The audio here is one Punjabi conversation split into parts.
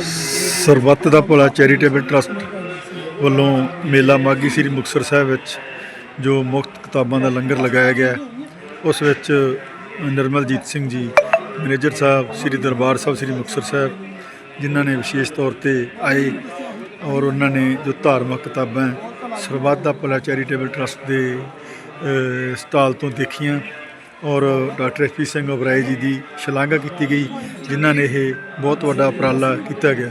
ਸਰਬੱਤ ਦਾ ਭਲਾ ਚੈਰੀਟੇਬਲ ਟਰਸਟ ਵੱਲੋਂ ਮੇਲਾ ਮਾਗੀ ਸ੍ਰੀ ਮੁਕਤਸਰ ਸਾਹਿਬ ਵਿੱਚ ਜੋ ਮੁਫਤ ਕਿਤਾਬਾਂ ਦਾ ਲੰਗਰ ਲਗਾਇਆ ਗਿਆ ਉਸ ਵਿੱਚ ਨਿਰਮਲਜੀਤ ਸਿੰਘ ਜੀ, ਮੈਨੇਜਰ ਸਾਹਿਬ, ਸ੍ਰੀ ਦਰਬਾਰ ਸਾਹਿਬ, ਸ੍ਰੀ ਮੁਕਤਸਰ ਸਾਹਿਬ, ਜਿਨ੍ਹਾਂ ਨੇ ਵਿਸ਼ੇਸ਼ ਤੌਰ ਤੇ ਆਏ ਔਰ ਉਹਨਾਂ ਨੇ ਜੋ ਧਾਰਮਿਕ ਕਿਤਾਬਾਂ ਸਰਬੱਤ ਦਾ ਭਲਾ ਚੈਰੀਟੇਬਲ ਟਰਸਟ ਦੇ ਸਟਾਲ ਤੋਂ ਦੇਖੀਆਂ ਔਰ ਡਾਕਟਰ ਐਸਪੀ ਸਿੰਘ ਓਬਰਾਏ ਜੀ ਦੀ ਸ਼ਲਾਘਾ ਕੀਤੀ ਗਈ, ਜਿਨ੍ਹਾਂ ਨੇ ਇਹ ਬਹੁਤ ਵੱਡਾ ਉਪਰਾਲਾ ਕੀਤਾ ਗਿਆ।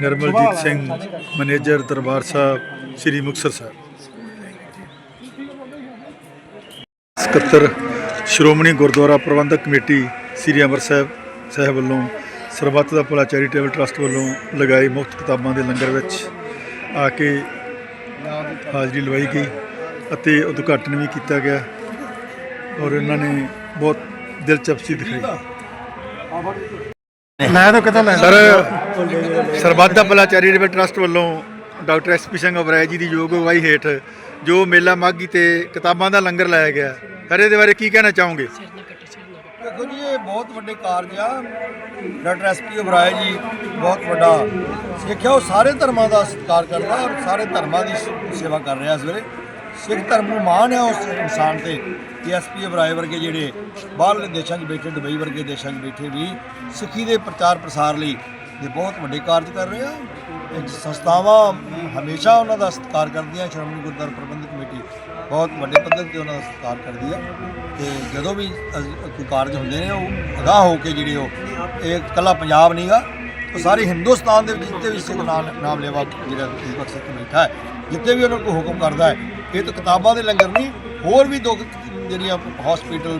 ਨਿਰਮਲਜੀਤ ਸਿੰਘ, ਮੈਨੇਜਰ ਦਰਬਾਰ ਸਾਹਿਬ, ਸ੍ਰੀ ਮੁਕਤਸਰ ਸਾਹਿਬ। ਸਕੱਤਰ ਸ਼੍ਰੋਮਣੀ ਗੁਰਦੁਆਰਾ ਪ੍ਰਬੰਧਕ ਕਮੇਟੀ ਸ੍ਰੀ ਅੰਮ੍ਰਿਤਸਰ ਸਾਹਿਬ ਵੱਲੋਂ ਸਰਬੱਤ ਦਾ ਭਲਾ ਚੈਰੀਟੇਬਲ ਟਰਸਟ ਵੱਲੋਂ ਲਗਾਏ ਮੁਫਤ ਕਿਤਾਬਾਂ ਦੇ ਲੰਗਰ ਵਿੱਚ ਆ ਕੇ ਹਾਜ਼ਰੀ ਲਵਾਈ ਗਈ ਅਤੇ ਉਦਘਾਟਨ ਵੀ ਕੀਤਾ ਗਿਆ। ਔਰ ਇਹਨਾਂ ਨੇ ਬਹੁਤ ਦਿਲਚਸਪੀ ਦਿਖਾਈ। ਮੈਂ ਤਾਂ ਕਿਤਾ ਲੈ ਸਰ ਸਰਬੱਤ ਦਾ ਭਲਾ ਚੈਰੀਟੇਬਲ ਟਰਸਟ ਵੱਲੋਂ ਡਾਕਟਰ ਐਸਪੀ ਸਿੰਘ ਅਬਰਾਏ ਜੀ ਦੀ ਯੋਗ ਅਗਵਾਈ ਹੇਠ ਜੋ ਮੇਲਾ ਮਾਗੀ ਤੇ ਕਿਤਾਬਾਂ ਦਾ ਲੰਗਰ ਲਾਇਆ ਗਿਆ ਸਰ ਇਹਦੇ ਬਾਰੇ ਕੀ ਕਹਿਣਾ ਚਾਹੋਗੇ? ਦੇਖੋ ਜੀ ਇਹ ਬਹੁਤ ਵੱਡੇ ਕਾਰਜ ਆ। ਡਾਕਟਰ ਐਸਪੀ ਉਬਰਾਏ ਜੀ ਬਹੁਤ ਵੱਡਾ ਸਿੱਖਿਆ ਉਹ ਸਾਰੇ ਧਰਮਾਂ ਦਾ ਸਤਿਕਾਰ ਕਰਦਾ ਔਰ ਸਾਰੇ ਧਰਮਾਂ ਦੀ ਸੇਵਾ ਕਰ ਰਿਹਾ ਇਸ ਵੇਲੇ। ਸਿੱਖ ਧਰਮ ਨੂੰ ਮਾਣ ਹੈ ਉਸ ਇਨਸਾਨ ਤੇ ਕਿ ਐਸਪੀ ਉਬਰਾਏ ਵਰਗੇ ਜਿਹੜੇ ਬਾਹਰਲੇ ਦੇਸ਼ਾਂ 'ਚ ਬੈਠੇ, ਦੁਬਈ ਵਰਗੇ ਦੇਸ਼ਾਂ 'ਚ ਬੈਠੇ ਵੀ ਸਿੱਖੀ ਦੇ ਪ੍ਰਚਾਰ ਪ੍ਰਸਾਰ ਲਈ ਇਹ ਬਹੁਤ ਵੱਡੇ ਕਾਰਜ ਕਰ ਰਹੇ ਆ। ਸੰਸਥਾਵਾਂ ਹਮੇਸ਼ਾ ਉਹਨਾਂ ਦਾ ਸਤਿਕਾਰ ਕਰਦੀਆਂ, ਸ਼੍ਰੋਮਣੀ ਗੁਰਦੁਆਰਾ ਪ੍ਰਬੰਧਕ ਕਮੇਟੀ ਬਹੁਤ ਵੱਡੇ ਪੱਧਰ ਤੇ ਉਹਨਾਂ ਦਾ ਸਤਿਕਾਰ ਕਰਦੀ ਆ ਤੇ ਜਦੋਂ ਵੀ ਕੋਈ ਕਾਰਜ ਹੁੰਦੇ ਨੇ, ਉਹ ਅਗਾਹ ਹੋ ਕੇ ਜਿਹੜੇ ਉਹ, ਇਹ ਇਕੱਲਾ ਪੰਜਾਬ ਨਹੀਂਗਾ ਉਹ ਸਾਰੇ ਹਿੰਦੁਸਤਾਨ ਦੇ ਵਿੱਚ ਜਿੱਥੇ ਵੀ ਸਿੱਖ ਨਾਮ ਨਾਮ ਲੈਵਾ ਜਿਹੜਾ ਦੀਪਕ ਸਿੱਖ ਬੈਠਾ ਹੈ, ਜਿੱਥੇ ਵੀ ਉਹਨਾਂ ਕੋਈ ਹੁਕਮ ਕਰਦਾ ਹੈ, ਇਹ ਤਾਂ ਕਿਤਾਬਾਂ ਦੇ ਲੰਗਰ ਨਹੀਂ, ਹੋਰ ਵੀ ਦੋ ਜਿਹੜੀਆਂ ਹਸਪੀਟਲ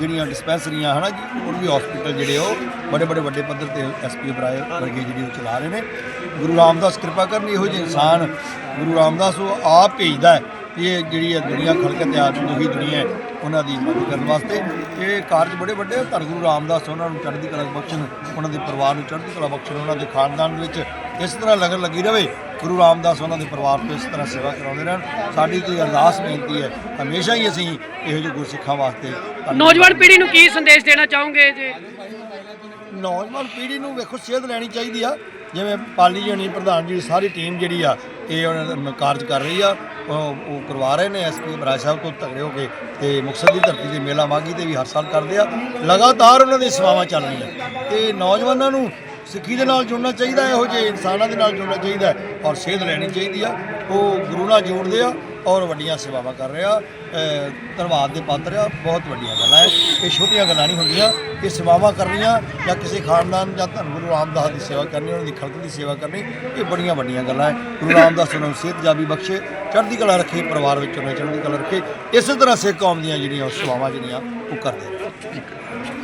ਜਿਹੜੀਆਂ ਡਿਸਪੈਂਸਰੀਆਂ ਹਨਾ ਜੀ, ਹੋਰ ਵੀ ਹਸਪੀਟਲ ਜਿਹੜੇ ਉਹ, ਬੜੇ ਬੜੇ ਵੱਡੇ ਪੱਧਰ ਤੇ ਐਸਪੀ ਬਰਾਏ ਵਰਗੇ ਜਿਹੜੇ ਉਹ ਚਲਾ ਰਹੇ ਨੇ। ਗੁਰੂ ਰਾਮਦਾਸ ਕਿਰਪਾ ਕਰਨ ਇਹੋ ਜਿਹੇ ਇਨਸਾਨ ਗੁਰੂ ਰਾਮਦਾਸ ਉਹ ਆਪ ਭੇਜਦਾ ਹੈ ਇਹ ਜਿਹੜੀ ਇਹ ਦੁਨੀਆ ਖਲਕਤ ਆ ਦੁਖੀ ਦੁਨੀਆ ਹੈ। ਉਹਨਾਂ ਦੀ ਮਦਦ ਕਰਨ ਵਾਸਤੇ ਇਹ ਕਾਰਜ ਬੜੇ ਵੱਡੇ। ਧੰਨ ਗੁਰੂ ਰਾਮਦਾਸ ਉਹਨਾਂ ਨੂੰ ਚੜ੍ਹਦੀ ਕਲਾ ਬਖਸ਼ਣ ਉਹਨਾਂ ਦੇ ਪਰਿਵਾਰ ਨੂੰ ਚੜ੍ਹਦੀ ਕਲਾ ਬਖਸ਼ਣ ਉਹਨਾਂ ਦੇ ਖਾਨਦਾਨ ਵਿੱਚ ਇਸ ਤਰ੍ਹਾਂ ਲੰਗਰ ਲੱਗੀ ਰਵੇ। ਗੁਰੂ ਰਾਮਦਾਸ ਉਹਨਾਂ ਦੇ ਪਰਿਵਾਰ ਤੋਂ ਇਸ ਤਰ੍ਹਾਂ ਸੇਵਾ ਕਰਾਉਂਦੇ ਰਹਿਣ। ਸਾਡੀ ਤੇ ਅਰਦਾਸ ਬੇਨਤੀ ਹੈ ਹਮੇਸ਼ਾ ਹੀ ਅਸੀਂ ਇਹੋ ਜਿਹੇ ਗੁਰਸਿੱਖਾਂ ਵਾਸਤੇ ਨੌਜਵਾਨ ਪੀੜ੍ਹੀ ਨੂੰ ਕੀ ਸੰਦੇਸ਼ ਦੇਣਾ ਚਾਹੋਗੇ ਜੀ? ਨੌਜਵਾਨ ਪੀੜ੍ਹੀ ਨੂੰ ਵੇਖੋ ਸੇਧ ਲੈਣੀ ਚਾਹੀਦੀ ਆ। ਜਿਵੇਂ ਪਾਲੀ ਜਣੀ ਪ੍ਰਧਾਨ ਜੀ, ਸਾਰੀ ਟੀਮ ਜਿਹੜੀ ਆ, ਇਹ ਉਹਨਾਂ ਦਾ ਕਾਰਜ ਕਰ ਰਹੀ ਆ। ਉਹ ਉਹ ਕਰਵਾ ਰਹੇ ਨੇ ਐਸਪੀ ਬਰਾਜ ਸਾਹਿਬ ਤੋਂ ਤਗੜੇ ਹੋ ਕੇ ਤੇ ਮੁਕਤਸਰ ਦੀ ਧਰਤੀ ਤੇ ਮੇਲਾ ਮਾਗੀ ਤੇ ਵੀ ਹਰ ਸਾਲ ਕਰਦੇ ਆ। ਲਗਾਤਾਰ ਉਹਨਾਂ ਦੀ ਸੇਵਾਵਾਂ ਚੱਲ ਰਹੀਆਂ ਤੇ ਨੌਜਵਾਨਾਂ ਨੂੰ ਸਿੱਖੀ ਦੇ ਨਾਲ ਜੁੜਨਾ ਚਾਹੀਦਾ ਇਹੋ ਜਿਹੇ ਇਨਸਾਨਾਂ ਦੇ ਨਾਲ ਜੁੜਨਾ ਚਾਹੀਦਾ ਔਰ ਸੇਧ ਲੈਣੀ ਚਾਹੀਦੀ ਆ। ਉਹ ਗੁਰੂ ਨਾਲ ਜੋੜਦੇ ਆ ਔਰ ਵੱਡੀਆਂ ਸੇਵਾਵਾਂ ਕਰ ਰਿਹਾ ਧੰਨਵਾਦ ਦੇ ਪਾਤਰ ਆ, ਬਹੁਤ ਵੱਡੀਆਂ ਗੱਲਾਂ ਹੈ ਇਹ ਛੋਟੀਆਂ ਗੱਲਾਂ ਨਹੀਂ ਹੁੰਦੀਆਂ, ਇਹ ਸੇਵਾਵਾਂ ਕਰਨੀਆਂ ਜਾਂ ਕਿਸੇ ਖਾਨਦਾਨ ਜਾਂ ਧੰਨ ਗੁਰੂ ਰਾਮਦਾਸ ਦੀ ਸੇਵਾ ਕਰਨੀ, ਉਹਨਾਂ ਦੀ ਖਲਕ ਦੀ ਸੇਵਾ ਕਰਨੀ, ਇਹ ਬੜੀਆਂ ਵੱਡੀਆਂ ਗੱਲਾਂ ਹੈ ਗੁਰੂ ਰਾਮਦਾਸ ਨੂੰ ਸਿਹਤ ਜਾਬੀ ਬਖਸ਼ੇ, ਚੜ੍ਹਦੀ ਕਲਾ ਰੱਖੇ, ਪਰਿਵਾਰ ਵਿੱਚ ਉਹਨਾਂ ਚੜ੍ਹਦੀ ਕਲਾ ਰੱਖੇ, ਇਸੇ ਤਰ੍ਹਾਂ ਸਿੱਖ ਕੌਮ ਦੀਆਂ ਜਿਹੜੀਆਂ ਉਹ ਸੇਵਾਵਾਂ ਜਿਹੜੀਆਂ ਉਹ ਕਰਦੇ ਰਹਿਣ